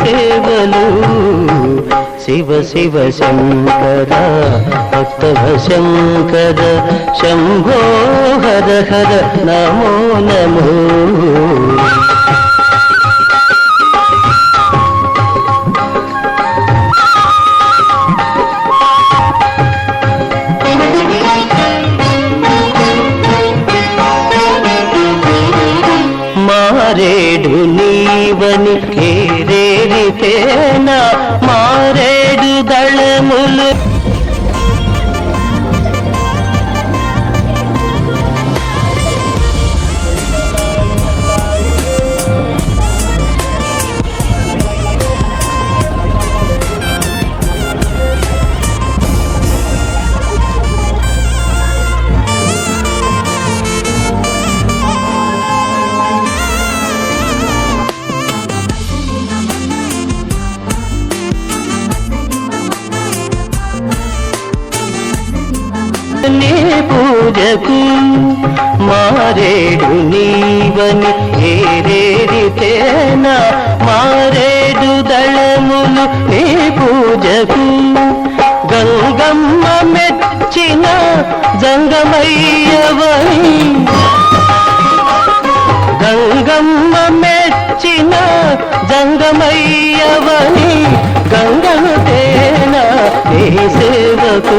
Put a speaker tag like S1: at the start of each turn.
S1: సేవలు. శివ శివ శంకర భక్తవ శంకర శంభో హర హర నమో నమో. మారేడు నీవని ఏరేరితేనా మారేడు దళములు. నీ పూజకు మారేడు నీవని ఏరేరితేనా మారేడు దళములు నీ పూజకు. గంగమ్మ మెచ్చిన జంగమయ్యవని గంగమ్మ మెచ్చిన జంగమయ్యవని గంగను తేన నీ సేవకు.